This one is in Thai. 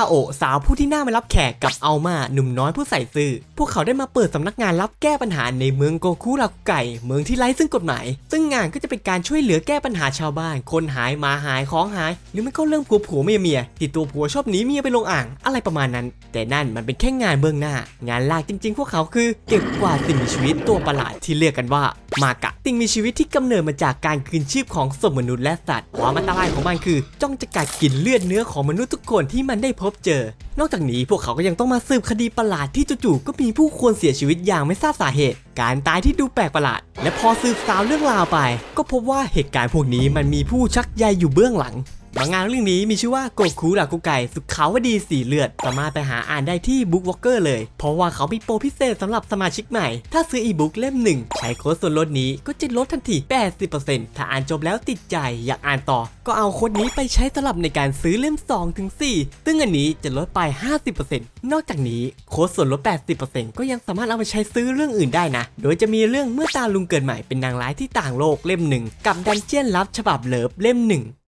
าโอสาวผู้ที่น่ามารับแขกกับอัลมาหนุ่มน้อยผู้ใส่ซื่อ พวกเขาได้มาเปิดสำนักงานรับแก้ปัญหาในเมืองโกคุรากุไก่เมืองที่ไร้ซึ่งกฎหมาย ซึ่งงานก็จะเป็นการช่วยเหลือแก้ปัญหาชาวบ้าน คนหายหมาหายของหาย หรือไม่ก็เรื่องผัวผัวเมียเมียที่ตัวผัวชอบหนีเมียไปลงอ่าง อะไรประมาณนั้น แต่นั่นมันเป็นแค่งานเบื้องหน้า งานหลักจริง ๆ พวกเขาคือ เก็บกวาดสิ่งมีชีวิตตัวประหลาดที่เรียกกันว่ามากะสิ่งมีชีวิตที่กำเนิดมาจากการคืนชีพของสมมนุษย์และสัตว์ความอันตรายของมันคือ จ้องจะกัดกินเลือดเนื้อของมนุษย์ทุกคนที่มันได้พบเจอ นอกจากนี้พวกเขาก็ยังต้องมาสืบคดีประหลาดที่จู่ๆก็มีผู้คนเสียชีวิตอย่างไม่ทราบสาเหตุ การตายที่ดูแปลกประหลาด และพอสืบสาวเรื่องราวไป ก็พบว่าเหตุการณ์พวกนี้มันมีผู้ชักใยอยู่เบื้องหลัง มางานเรื่องนี้มีชื่อว่าโกคูรากุไก่สุขาวดีสีเลือด สามารถไปหาอ่านได้ที่บุ๊กวอ k เกอร์เลย เพราะว่าเขามีโปรพิเศษสำหรับสมาชิกใหม่ ถ้าซื้ออีบุ๊กเล่มหนึ่งใช้โค้ดส่วนลดนี้ก็จะลดทันที 80%ถ้าอ่านจบแล้วติดใจอยากอ่านต่อ ก็เอาโค้ดนี้ไปใช้สำหรับในการซื้อเล่ม 2 ถึง 4 ซึ่งอันนี้จะลดไป 50%นอกจากนี้โค้ดส่วนลด 80%ก็ยังสามารถเอาไปใช้ซื้อเรื่องอื่นได้นะ โดยจะมีเรื่องเมื่อตาลุงเกิดใหม่เป็นนางร้ายที่ต่างโลกเล่มหนึ่งกับดันเจียนลับฉบับเลิฟเล่มหนึ่ง